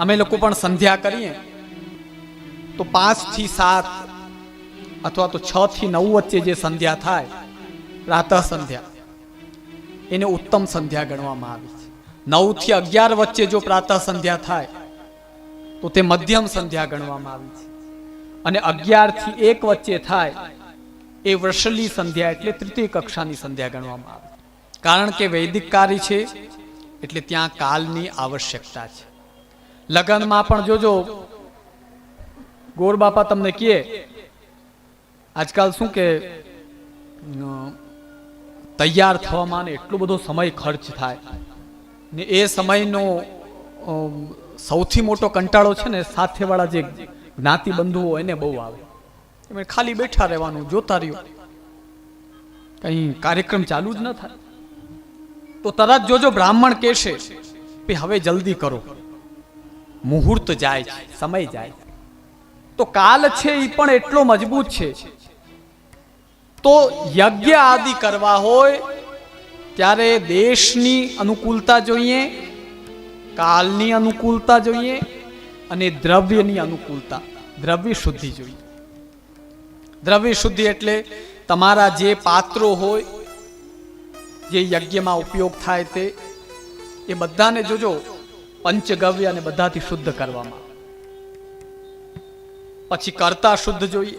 અમે લોકો પણ સંધ્યા કરીએ. તો પાંચથી સાત અથવા તો છ થી નવ વચ્ચે જે સંધ્યા થાય પ્રાતઃ સંધ્યા, એને ઉત્તમ સંધ્યા ગણવામાં આવી છે. નવથી અગિયાર વચ્ચે જો પ્રાતઃ સંધ્યા થાય, તો તે મધ્યમ સંધ્યા ગણવામાં આવી છે. અને અગિયારથી એક વચ્ચે થાય, એ વર્ષલી સંધ્યા એટલે તૃતીય કક્ષાની સંધ્યા ગણવામાં આવે કારણ કે વૈદિક કાર્ય છે, એટલે ત્યાં કાલની આવશ્યકતા છે. લગ્નમાં પણ જોજો. ગોર બાપા તમને કહે, આજકાલ શું કે તૈયાર થવામાં ને એટલો બધો સમય ખર્ચ થાય. ને એ સમયનો સૌથી મોટો કંટાળો છે ને સાથેવાળા જે જ્ઞાતિ બંધુઓ એને બહુ આવે. એમાં ખાલી બેઠા રહેવાનું, જોતા રહ્યો. કઈ કાર્યક્રમ ચાલુ જ ન થાય. તો તરત જોજો બ્રાહ્મણ કહેશે કે હવે જલ્દી કરો. મુહૂર્ત જાય છે, સમય જાય તો કાલ છે એ પણ એટલો મજબૂત છે. તો યજ્ઞ આદિ કરવા હોય, ત્યારે દેશની અનુકૂળતા જોઈએ, કાલની અનુકૂળતા જોઈએ, અને દ્રવ્યની અનુકૂળતા, દ્રવ્ય શુદ્ધિ જોઈએ. દ્રવ્ય શુદ્ધિ એટલે તમારા જે પાત્રો હોય, જે યજ્ઞમાં ઉપયોગ થાય તે, એ બધાને જોજો પંચગવ્ય અને બધાથી શુદ્ધ કરવામાં. પછી કરતા શુદ્ધ જોઈએ.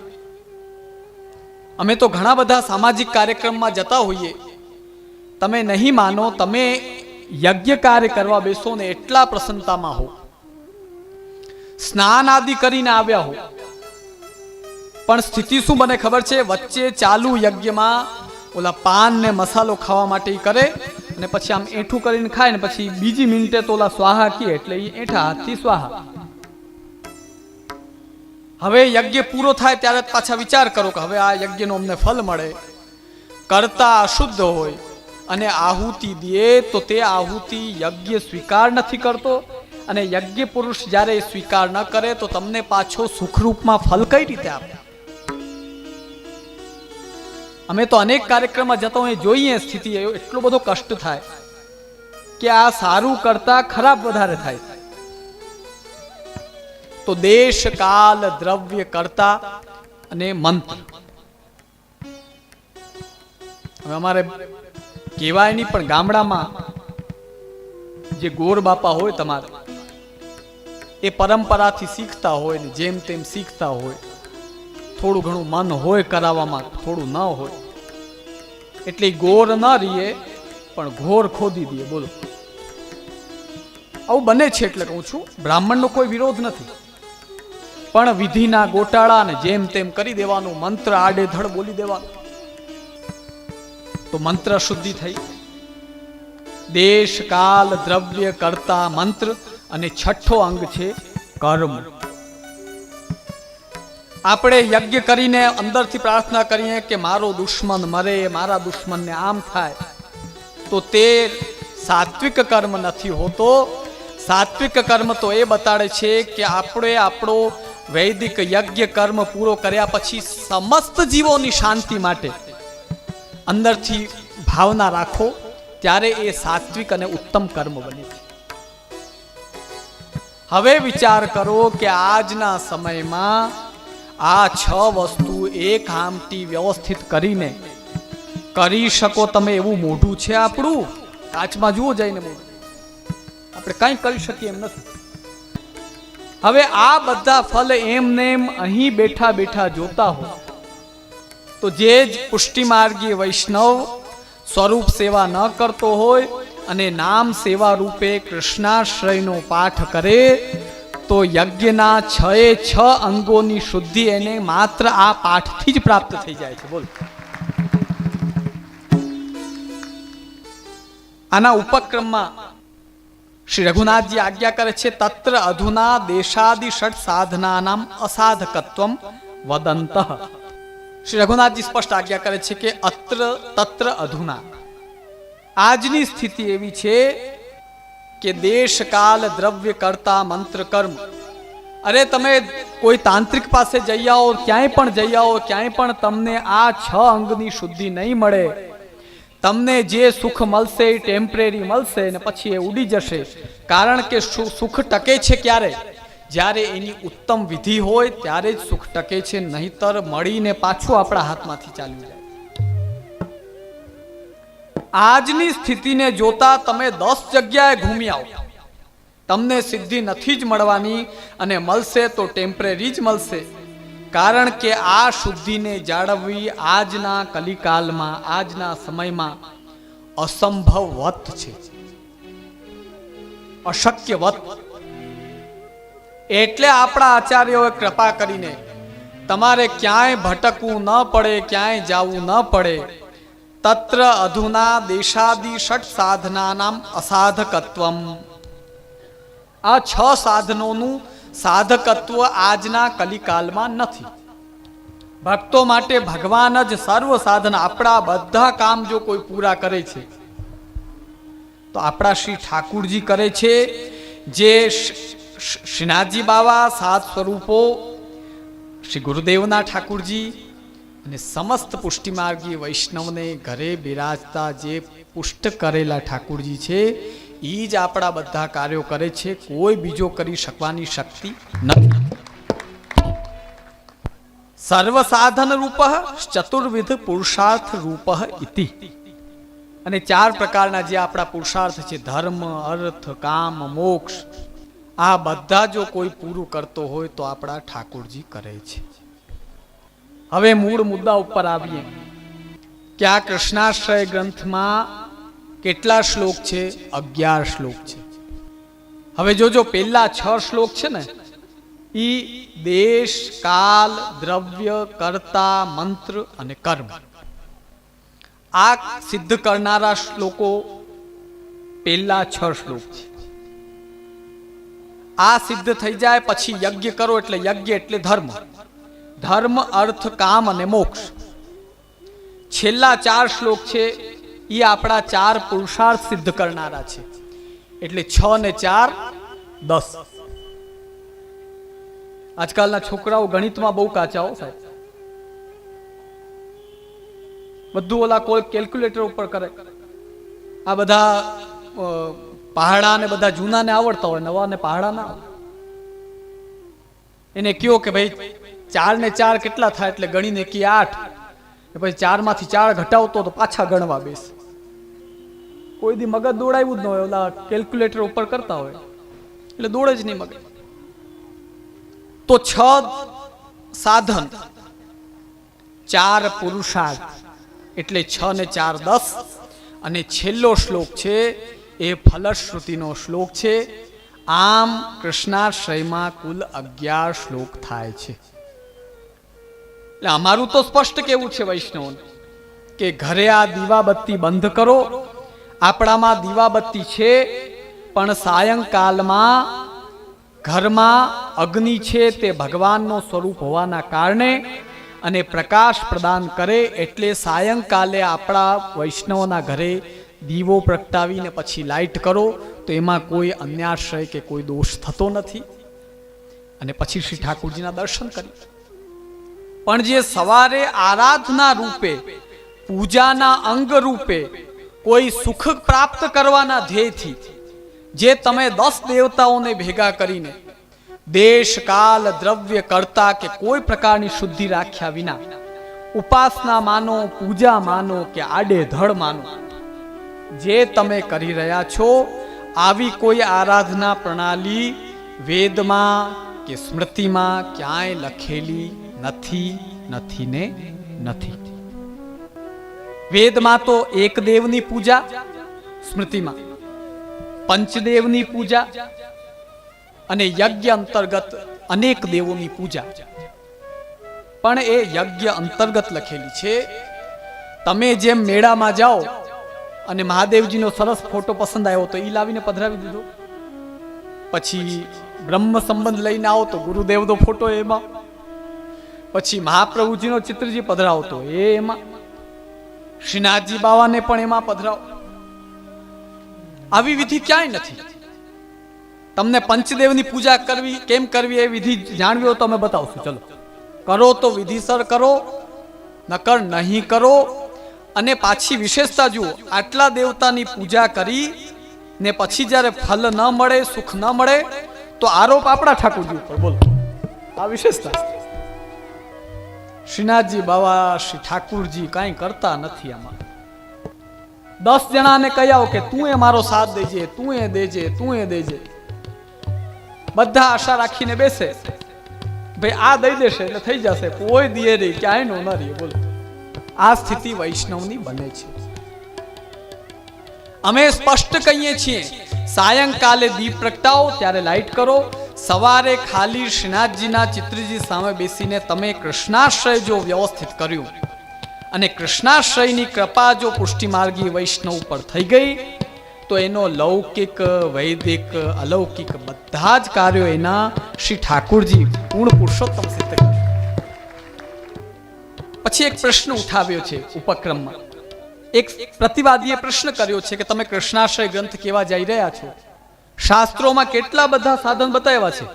અમે તો ઘણા બધા સામાજિક કાર્યક્રમમાં જતા હોઈએ. તમે નહીં માનો, તમે યજ્ઞ કાર્ય કરવા બેસો ને એટલા પ્રસન્નતામાં હો. સ્નાન આદિ કરીને આવ્યા હો. પણ સ્થિતિ શું મને ખબર છે? વચ્ચે ચાલુ યજ્ઞમાં ઓલા પાન ને મસાલો ખાવા માટે કરે. અને પછી આમ એઠું કરીને ખાય ને પછી બીજી મિનિટે તોલા સ્વાહા કહે એટલે એ એઠા હાથથી સ્વાહા. હવે યજ્ઞ પૂરો થાય ત્યારે પાછા વિચાર કરો કે હવે આ યજ્ઞનો અમને ફલ મળે. કરતા અશુદ્ધ હોય અને આહુતિ દે તો તે આહુતિ યજ્ઞ સ્વીકાર નથી કરતો અને યજ્ઞ પુરુષ જ્યારે સ્વીકાર ન કરે તો તમને પાછો સુખરૂપમાં ફલ કઈ રીતે આપે? અમે તો અનેક કાર્યક્રમમાં જતા હોય જોઈએ સ્થિતિ એટલો બધો કષ્ટ થાય કે આ સારું કરતા ખરાબ વધારે થાય. તો દેશ કાલ દ્રવ્ય કરતા અને મંત્ર હવે અમારે કહેવાય નહીં, પણ ગામડામાં જે ગોર બાપા હોય તમારે, એ પરંપરાથી શીખતા હોય ને જેમ તેમ શીખતા હોય. થોડું ઘણું મન હોય કરાવવામાં, થોડું ના હોય. એટલે ગોર ના રહીએ પણ ઘોર ખોદી દે બોલો. આવું બને છે એટલે કહું છું, બ્રાહ્મણનો કોઈ વિરોધ નથી. પણ વિધિના ગોટાળાને જેમ તેમ કરી દેવાનું, મંત્ર આડેધડ બોલી દેવાનું. તો મંત્ર શુદ્ધિ થઈ. દેશ કાલ દ્રવ્ય કરતા મંત્ર અને છઠ્ઠો અંગ છે કર્મ. આપણે યજ્ઞ કરીને અંદરથી પ્રાર્થના કરીએ કે મારો દુશ્મન મરે, મારા દુશ્મનને આમ થાય. તો તે સાત્વિક કર્મ નથી હોતો. સાત્વિક કર્મ તો એ બતાડે છે કે આપણે આપણો વૈદિક યજ્ઞ કર્મ પૂરો કર્યા પછી સમસ્ત જીવોની શાંતિ માટે અંદરથી ભાવના રાખો, ત્યારે એ સાત્વિક અને ઉત્તમ કર્મ બને હવે વિચાર કરો કે આજના સમયમાં આ છ વસ્તુ એક આમટી વ્યવસ્થિત કરીને કરી શકો તમે એવું મોઢું છે આપણું? કાચમાં જુઓ જઈને મોઢું. આપણે કંઈ કરી શકીએ એમ નથી. હવે આ બધા ફલ એમને એમ અહીં બેઠા બેઠા જોતા હો. તો જે જ પુષ્ટિમાર્ગી વૈષ્ણવ સ્વરૂપ સેવા ન કરતો હોય અને નામ સેવા રૂપે કૃષ્ણાશ્રયનો પાઠ કરે તો યજ્ઞના છ એ છ અંગોની શુદ્ધિ એને માત્ર આ પાઠથી જ પ્રાપ્ત થઈ જાય છે. બોલ. આના ઉપક્રમમાં શ્રી રઘુનાથજી આજ્ઞા કરે છે, તત્ર અધુના દેશાદિ ષટ સાધનાનામ અસાધકત્વમ વદંત. શ્રી રઘુનાથજી સ્પષ્ટ આજ્ઞા કરે છે કે અત્ર, તત્ર અધુના. આજની સ્થિતિ એવી છે કે દેશ કાલ દ્રવ્ય કરતા મંત્ર કર્મ અરે તમે કોઈ તાંત્રિક પાસે જઈ આવો, ક્યાંય પણ જઈ આવો, ક્યાંય પણ તમને આ છ અંગની શુદ્ધિ નહીં મળે. તમને જે સુખ મળશે એ ટેમ્પરેરી મળશે ને પછી એ ઉડી જશે. કારણ કે સુખ ટકે છે ક્યારે? જ્યારે એની ઉત્તમ વિધિ હોય, ત્યારે જ સુખ ટકે છે, નહીતર મળીને પાછું આપણા હાથમાંથી ચાલ્યું જાય. આજની સ્થિતિને જોતા તમે દસ જગ્યાએ ઘૂમી આવો. તમને સિદ્ધિ નથી જ મળવાની અને મળશે તો ટેમ્પરેરી જ મળશે. કારણ કે આ શુદ્ધિને જાળવવી આજના કલિકાલમાં, આજના સમયમાં અસંભવવત છે. અશક્યવત. એટલે આપણા આચાર્યોએ કૃપા કરીને તમારે ક્યાંય ભટકવું ન પડે, ક્યાંય જવું ન પડે. તત્ર અધુના દેશાદી ષટ સાધનાનામ અસાધકત્વમ આ છ સાધનોનું સાધકત્વ આજના કલિકાલમાં નથી ભક્તો માટે ભગવાન જ સર્વ સાધન આપણા બધા કામ જો કોઈ પૂરા કરે છે તો આપણા શ્રી ઠાકુરજી કરે છે જે શ્રીનાથજી બાવા સાત સ્વરૂપો શ્રી ગુરુદેવના ઠાકુરજી અને સમસ્ત પુષ્ટિમાર્ગી વૈષ્ણવને ઘરે બિરાજતા જે પુષ્ટ કરેલા ઠાકુરજી છે એ જ આપણા બધા કાર્યો કરે છે. કોઈ બીજો કરી શકવાની શક્તિ નથી. સર્વ સાધન રૂપ ચતુર્વિધ પુરુષાર્થ રૂપ ઇતિ. અને ચાર પ્રકારના જે આપણા પુરુષાર્થ છે, ધર્મ, અર્થ, કામ, મોક્ષ, આ બધા જો કોઈ પૂરું કરતો હોય તો આપણા ઠાકુરજી કરે છે. હવે મૂળ મુદ્દા ઉપર આવીએ. કે આ કૃષ્ણાશ્રય ગ્રંથમાં કેટલા શ્લોક છે? અગિયાર શ્લોક છે. હવે જોજો પેલા છ શ્લોક છે ને, ઈ દેશ, કાલ, દ્રવ્ય, કર્તા, મંત્ર અને કર્મ. આ સિદ્ધ કરનારા શ્લોકો પેલા છ શ્લોક છે. આ સિદ્ધ થઈ જાય પછી યજ્ઞ કરો એટલે યજ્ઞ એટલે ધર્મ. ધર્મ, અર્થ, કામ અને મોક્ષ. છેલ્લા ચાર શ્લોક છે એ આપણા ચાર પુરુષાર્થ સિદ્ધ કરનારા છે. એટલે છ ને ચાર, દસ. આજકાલના છોકરાઓ ગણિતમાં બહુ કાચાઓ સાહેબ. બધું ઓલા કોઈ કેલ્ક્યુલેટર ઉપર કરે. આ બધા પહાડા ને બધા જૂના ને આવડતા હોય નવા ને પહાડા ના એને કયો કે ભાઈ ચાર ને ચાર કેટલા થાય એટલે ગણીને કી આઠ. પછી ચારમાંથી ચાર ઘટાવતો તો પાછા ગણવા બેસ. કોઈ દી મગજ દોડાવ્યું જ ન હોય, ઓલા કેલ્ક્યુલેટર ઉપર કરતા હોય. એટલે દોડે જ નહીં મગજ. તો છ સાધન. ચાર પુરુષાર્થ. એટલે છ ને ચાર દસ. અને છેલ્લો શ્લોક છે, એ ફલશ્રુતિનો શ્લોક છે. આમ કૃષ્ણાશ્રયમાં કુલ અગિયાર શ્લોક થાય છે. એટલે અમારું તો સ્પષ્ટ કેવું છે, વૈષ્ણવ, કે ઘરે આ દીવાબત્તી બંધ કરો. આપણામાં દીવાબત્તી છે, પણ સાયંકાલમાં ઘરમાં અગ્નિ છે તે ભગવાનનો સ્વરૂપ હોવાના કારણે અને પ્રકાશ પ્રદાન કરે એટલે સાયંકાલે આપણા વૈષ્ણવના ઘરે દીવો પ્રગટાવીને પછી લાઇટ કરો, તો એમાં કોઈ અન્યાશ્રય કે કોઈ દોષ થતો નથી. અને પછી શ્રી ઠાકુરજીના દર્શન કરી. પણ જે સવારે આરાધના રૂપે, પૂજાના અંગ રૂપે કોઈ સુખ પ્રાપ્ત કરવાના ધ્યેયથી, જે તમે દસ દેવતાઓને ભેગા કરીને દેશ કાલ દ્રવ્ય કરતા કે કોઈ પ્રકારની શુદ્ધિ રાખ્યા વિના, ઉપાસના માનો, પૂજા માનો કે આડે ધડ માનો, જે તમે કરી રહ્યા છો, આવી કોઈ આરાધના પ્રણાલી, વેદમાં કે સ્મૃતિમાં ક્યાંય લખેલી નથી નથી ને નથી. વેદમાં તો એક દેવની પૂજા, સ્મૃતિમાં. પંચદેવની પૂજા અને યજ્ઞ અંતર્ગત અનેક દેવોની પૂજા. પણ એ યજ્ઞ અંતર્ગત લખેલી છે, તમે જેમ મેળામાં જાઓ અને મહાદેવજીનો સરસ ફોટો પસંદ આવ્યો તો એ લાવીને પધરાવી દીધો. પછી બ્રહ્મ સંબંધ લઈને આવો તો ગુરુદેવનો ફોટો એમાં. પછી મહાપ્રભુજીનો ચિત્રજી પધરાવતો. એ એમાં શ્રીનાથજી બાવાને પણ એમાં પધરાવ આવી વિધિ ક્યાંય નથી. તમને પંચદેવની પૂજા કરવી, કેમ કરવી એ વિધિ જાણવી હોય તો અમે બતાવશું. ચલો. કરો તો વિધિસર કરો, નકર નહીં કરો. અને પાછી વિશેષતા જુઓ. આટલા દેવતાની પૂજા કરી ને પછી જ્યારે ફલ ન મળે, સુખ ન મળે, તો આરોપ આપણા ઠાકોરજી ઉપર. બોલો. આ વિશેષતા. શ્રીનાથજી, બાવા, શ્રી ઠાકુરજી કાંઈ કરતા નથી આમાં. દસ જણાને કહી આવો કે તું એ મારો સાથ દેજે, તું એ દેજે, તું એ દેજે. બધા આશા રાખીને બેસે. ભાઈ આ દઈ દેશે એટલે થઈ જશે, કોઈ દિયે નહીં ક્યાંય નો ન રહીએ બોલો. આ સ્થિતિ વૈષ્ણવની બને છે. અમે સ્પષ્ટ કહીએ છીએ, સાયંકાલે દીપ પ્રગટાવો, ત્યારે લાઈટ કરો સવારે ખાલી શ્રીનાથજીના ચિત્રજી સામે બેસીને તમે કૃષ્ણાશ્રય જો વ્યવસ્થિત કર્યું અને કૃષ્ણાશ્રયની કૃપા જો પુષ્ટિમાર્ગી વૈષ્ણવ ઉપર થઈ ગઈ, તો એનો લૌકિક, વૈદિક, અલૌકિક બધા જ કાર્યો એના શ્રી ઠાકુરજી પૂર્ણ પુરુષોત્તમ સિદ્ધ પછી એક પ્રશ્ન ઉઠાવ્યો છે ઉપક્રમમાં. એક પ્રતિવાદીએ પ્રશ્ન કર્યો છે કે તમે કૃષ્ણાશ્રય ગ્રંથ કેવા જઈ રહ્યા છો? શાસ્ત્રોમાં કેટલા બધા સાધન બતાવ્યા છે?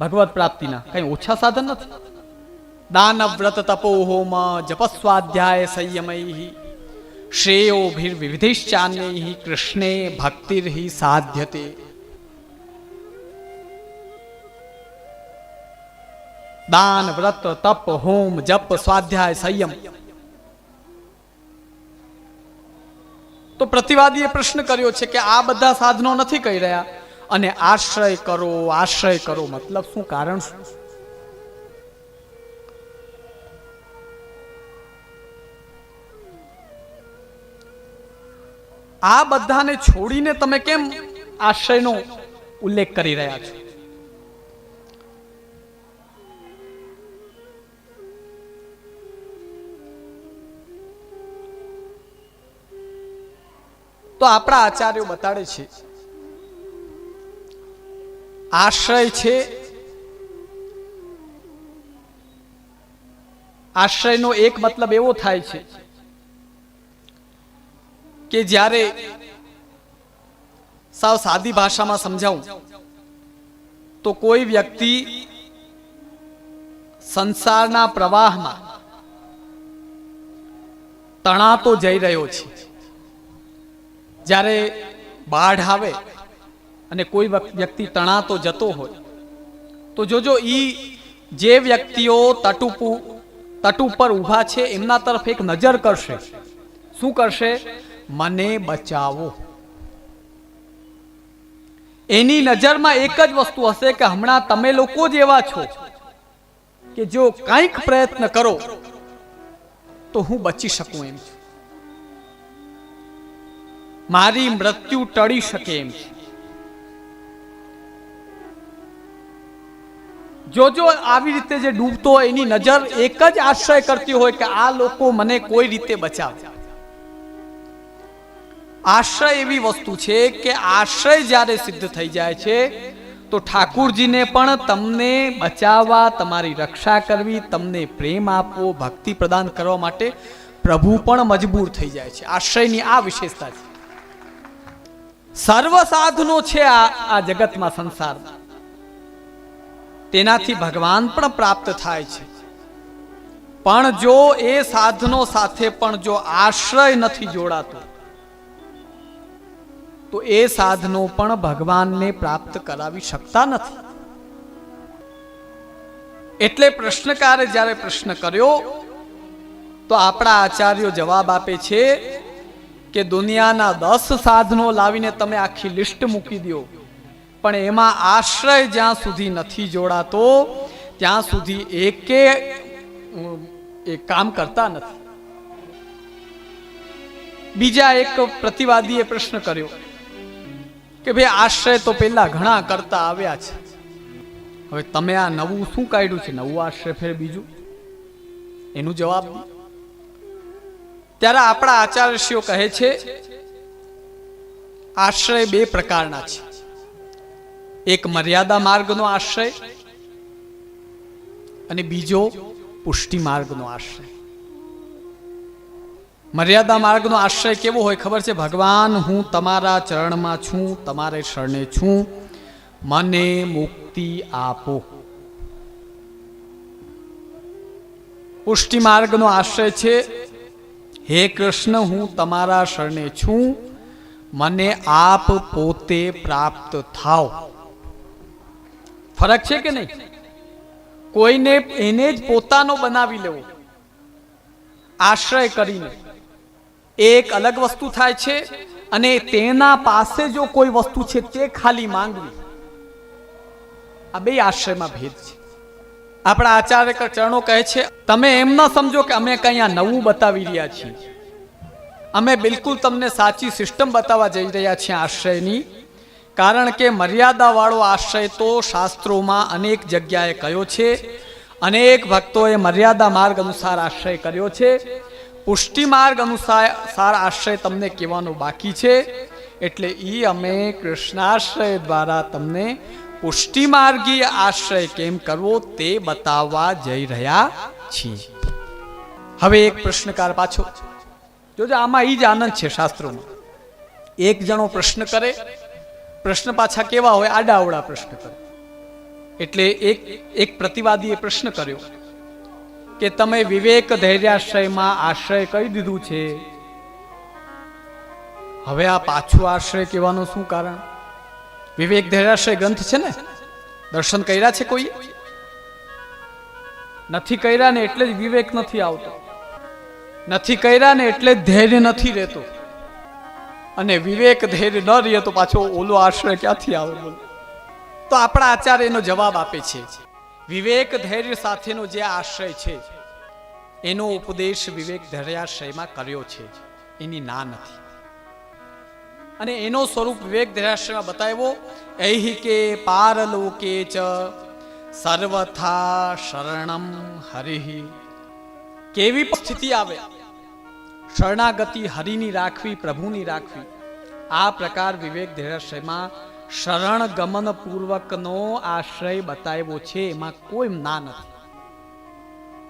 ભગવત પ્રાપ્તિના કઈ ઓછા સાધન નથી? દાન વ્રત તપો હોમ જપસ્વાધ્યાય સંયમૈ શ્રેયોભિર વિવિધિશ્ચાન્ય કૃષ્ણે ભક્તિર્હિ સાધ્યતે. દાન વ્રત તપ હોમ જપ સ્વાધ્યાય સંયમ. તો પ્રતિવાદીએ પ્રશ્ન કર્યો છે કે આ બધા સાધનો નથી કહી રહ્યા? અને આશ્રય કરો આશ્રય કરો. મતલબ શું? કારણ શું? આ બધાને છોડીને તમે કેમ આશ્રયનો ઉલ્લેખ કરી રહ્યા છો? તો આપણા આચાર્યો બતાડે છે આશ્રય છે? આશ્રયનો એક મતલબ એવો થાય છે કે જ્યારે સાવ સાદી ભાષામાં સમજાવું, તો કોઈ વ્યક્તિ સંસારના પ્રવાહમાં તણાતો જઈ રહ્યો છે. જ્યારે બાઢ આવે અને કોઈ વ્યક્તિ તણાતો જતો હોય, તો જોજો ઈ જે વ્યક્તિઓ તટ તટ ઉપર ઊભા છે, એમના તરફ એક નજર કરશે. શું કરશે? મને બચાવો. એની નજરમાં એક જ વસ્તુ હશે કે હમણાં તમે લોકો જ એવા છો, કે જો કંઈક પ્રયત્ન કરો, તો હું બચી શકું એમ. મારી મૃત્યુ ટળી શકે એમ. છે જો જો આવી રીતે જે ડૂબતો એની નજર એક જ આશ્રય કરતી હોય કે આ લોકો મને કોઈ રીતે બચાવે આશ્રય એવી વસ્તુ છે કે આશ્રય જ્યારે સિદ્ધ થઈ જાય છે, તો ઠાકુરજીને પણ તમને બચાવવા, તમારી રક્ષા કરવી, તમને પ્રેમ આપવો, ભક્તિ પ્રદાન કરવા માટે પ્રભુ પણ મજબૂર થઈ જાય છે. આશ્રયની આ વિશેષતા છે. સર્વ સાધનો છે આ આ જગતમાં સંસારમાં. તેનાથી ભગવાન પણ પ્રાપ્ત થાય છે. પણ જો એ સાધનો સાથે પણ જો આશ્રય નથી જોડાતો, તો એ સાધનો પણ ભગવાનને પ્રાપ્ત કરાવી શકતા નથી. એટલે પ્રશ્નકારે જ્યારે પ્રશ્ન કર્યો, તો આપણા આચાર્યો જવાબ આપે છે કે દુનિયાના દસ સાધનો લાવીને તમે આખી લિસ્ટ મૂકી દો. પણ એમાં આશ્રય જ્યાં સુધી નથી જોડાતો, ત્યાં સુધી એકે એ કામ કરતા નથી. બીજા એક પ્રતિવાદીએ પ્રશ્ન કર્યો કે ભાઈ આશ્રય તો પેલા ઘણા કરતા આવ્યા છે. હવે તમે આ નવું શું કાઢ્યું છે? નવું આશ્રય ફેર બીજું? એનું જવાબ ત્યારે આપણા આચાર્યશ્રીઓ કહે છે, આશ્રય બે પ્રકારના છે. એક મર્યાદા માર્ગનો આશ્રય અને બીજો પુષ્ટિ માર્ગનો આશ્રય. મર્યાદા માર્ગનો આશ્રય કેવો હોય ખબર છે? ભગવાન, હું તમારા ચરણમાં છું, તમારે શરણે છું. મને મુક્તિ આપો. પુષ્ટિ માર્ગનો આશ્રય છે, હે કૃષ્ણ, હું તમારા શરણે છું. મને આપ પોતે પ્રાપ્ત થાવ ફરક છે કે નહીં? કોઈને એને જ પોતાનો બનાવી લેવો. આશ્રય કરીને. એક અલગ વસ્તુ થાય છે અને તેના પાસે જો કોઈ વસ્તુ છે તે ખાલી માંગવી. આ બે આશ્રયમાં ભેદ છે. આપણા આચાર્ય ચરણો કહે છે, તમે એમ ન સમજો કે અમે કઈ આ નવું બતાવી રહ્યા છીએ. અમે બિલકુલ તમને સાચી સિસ્ટમ બતાવવા જઈ રહ્યા છીએ આશ્રયની કારણ કે મર્યાદાવાળો આશ્રય તો શાસ્ત્રોમાં અનેક જગ્યાએ કયો છે. અનેક ભક્તોએ મર્યાદા માર્ગ અનુસાર આશ્રય કર્યો છે. પુષ્ટિ માર્ગ અનુસાર આશ્રય તમને કહેવાનો બાકી છે. એટલે એ અમે કૃષ્ણાશ્રય દ્વારા તમને પુષ્ટિ માર્ગીય આશ્રય કેમ કરવો તે બતાવવા જઈ રહ્યા છીએ. હવે એક પ્રશ્નકાર પાછો. જોજો, આમાં એ જ આનંદ છે શાસ્ત્રોમાં. એક જણો પ્રશ્ન કરે પ્રશ્ન પાછા કેવા હોય? આડા અવડા પ્રશ્ન કરે. એટલે એક એક પ્રતિવાદીએ પ્રશ્ન કર્યો કે તમે વિવેક ધૈર્યાશ્રયમાં આશ્રય કહી દીધું છે. હવે આ પાછું આશ્રય કહેવાનું શું કારણ? વિવેક ધૈર્યાશ્રય ગ્રંથ છે ને? દર્શન કર્યા છે કોઈ નથી કર્યા ને એટલે જ વિવેક નથી આવતો. નથી કર્યા ને એટલે જ ધૈર્ય નથી રહેતો. અને વિવેક ધૈર્ય ન રહે તો પાછો ઓલો આશ્રય ક્યાંથી આવે તો આપણા આચાર્ય એનો જવાબ આપે છે, વિવેક ધૈર્ય સાથેનો જે આશ્રય છે, એનો ઉપદેશ વિવેક ધૈર્યાશ્રયમાં કર્યો છે, એની ના નથી. અને એનો સ્વરૂપ વિવેક ધૈર્યાશ્રયમાં બતાવ્યો, એહી કે પારલોકે ચ સર્વથા શરણમ હરિ. કેવી સ્થિતિ આવે? શરણાગતિ હરિની રાખવી, પ્રભુની રાખવી. આ પ્રકાર વિવેક ધૈર્યાશ્રયમાં શરણ ગમન પૂર્વકનો આશ્રય બતાવ્યો છે, એમાં કોઈ ના નથી.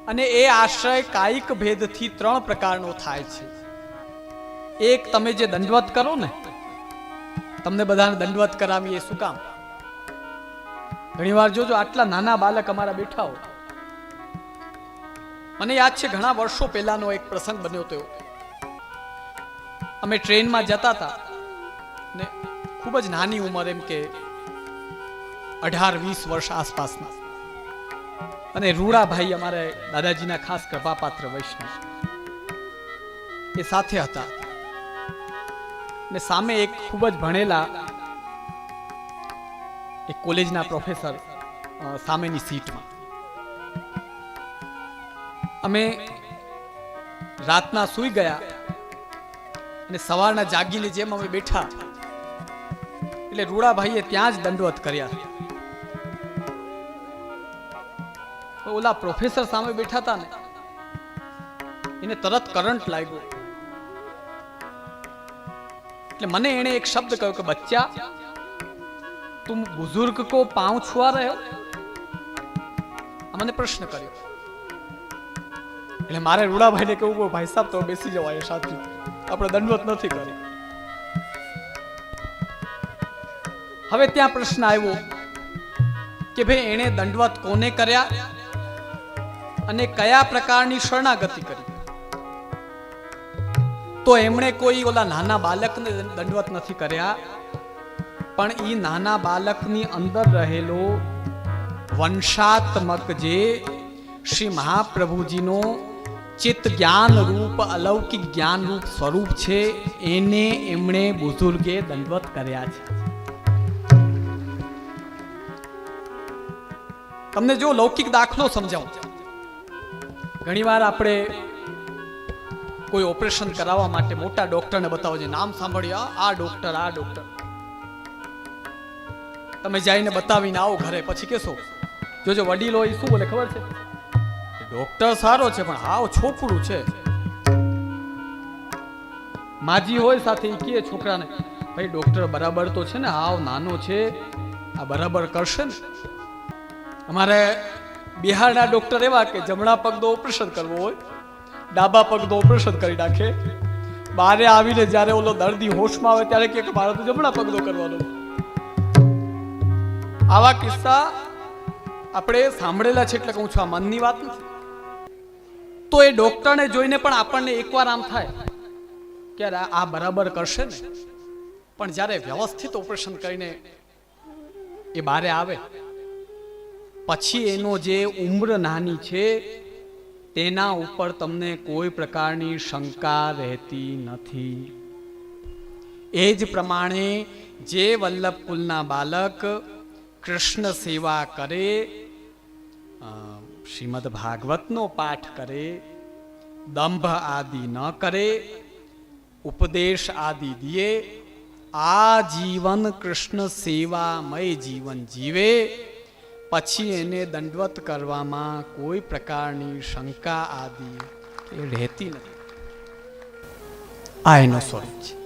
અને એ આશ્રય કાયિક ભેદથી ત્રણ પ્રકારનો થાય છે. એક, તમે જે દંડવત કરો ને, તમને બધાને દંડવત કરાવીએ, શું કામ? ઘણીવાર જોજો, આટલા નાના બાલક અમારા બેઠા હોય. મને યાદ છે, ઘણા વર્ષો પહેલાનો એક પ્રસંગ બન્યો હતો અમે ટ્રેનમાં જતા હતા ને ખૂબ જ નાની ઉંમર એમ કે અઢાર, વીસ વર્ષ આસપાસના. અને રૂડાભાઈ અમારે દાદાજીના ખાસ કૃપાપાત્ર વૈષ્ણવ. એ સાથે હતા. ને સામે એક ખૂબ જ ભણેલા એક કોલેજના પ્રોફેસર સામેની સીટમાં. અમે રાતના સૂઈ ગયા. અને સવારના જાગીની જેમ અમે બેઠા, એટલે રૂડાભાઈએ ત્યાં જ દંડવત કર્યા. ઓલા પ્રોફેસર સામે બેઠા હતા ને, એને તરત કરંટ લાગ્યો. એટલે મને એણે એક શબ્દ કહ્યો કે, બચ્ચા, તું બુઝુર્ગ કો પાઉં છુઆ રહ્યો? આ મને પ્રશ્ન કર્યો. એટલે મારે રૂડાભાઈને કેવું ભાઈ સાહેબ તો બેસી જવાય સાચું આપણે દંડવત નથી કરી. હવે ત્યાં પ્રશ્ન આવ્યો કે ભાઈ, એણે દંડવત કોને કર્યા અને કયા પ્રકારની શરણાગતિ કરી? તો એમણે કોઈ ઓલા નાના બાલકને દંડવત નથી કર્યા, પણ એ નાના બાલકની અંદર રહેલો વંશાત્મક જે શ્રી મહાપ્રભુજીનો ચિત્ત જ્ઞાન રૂપ, અલૌકિક જ્ઞાન રૂપ સ્વરૂપ છે. એને એમણે બુઝુર્ગે દંડવત કર્યા છે. તમને જો લૌકિક દાખલો સમજાવું. ઘણીવાર આપણે કોઈ ઓપરેશન કરાવવા માટે મોટા ડોક્ટરને બતાવો છે નામ સાંભળ્યા? આ ડોક્ટર આ ડોક્ટર. તમે જઈને બતાવીને આવો ઘરે, પછી કેશો જોજો, વડીલો એ શું બોલે, ખબર છે? ડોક્ટર સારો છે, પણ હાવ છોકરું છે. માજી હોય સાથે એ કહે છોકરાને, ભાઈ ડોક્ટર બરાબર તો છે ને, હાવ નાનો છે. આ બરાબર કરશે ને. અમારે બિહારના ડોક્ટર એવા કે જમણા પગનો ઓપરેશન કરવો હોય, ડાબા પગનો ઓપરેશન કરી નાખે. બારે આવીને જ્યારે ઓલો દર્દી હોશમાં આવે ત્યારે કે, મારે તો જમણા પગનો કરવાનો. આવા કિસ્સા આપણે સાંભળેલા છે, એટલે કહું છું, આ મનની વાત નથી. તો એ ડોક્ટરને જોઈને પણ આપણને એકવાર આમ થાય કે આ- બરાબર કરશે ને. પણ જ્યારે વ્યવસ્થિત ઓપરેશન કરીને એ બારે આવે, પછી એનો જે ઉમ્ર નાની છે, તેના ઉપર તમને કોઈ પ્રકારની શંકા રહેતી નથી. એ જ પ્રમાણે જે વલ્લભ કુલના બાલક કૃષ્ણ સેવા કરે શ્રીમદ ભાગવતનો પાઠ કરે, દંભ આદિ ન કરે, ઉપદેશ આદિ દિએ, આ જીવન કૃષ્ણ સેવામય જીવન જીવે, પછી એને દંડવત કરવામાં કોઈ પ્રકારની શંકા આદિ એ રહેતી નથી. આ એનો સ્વરૂપ છે.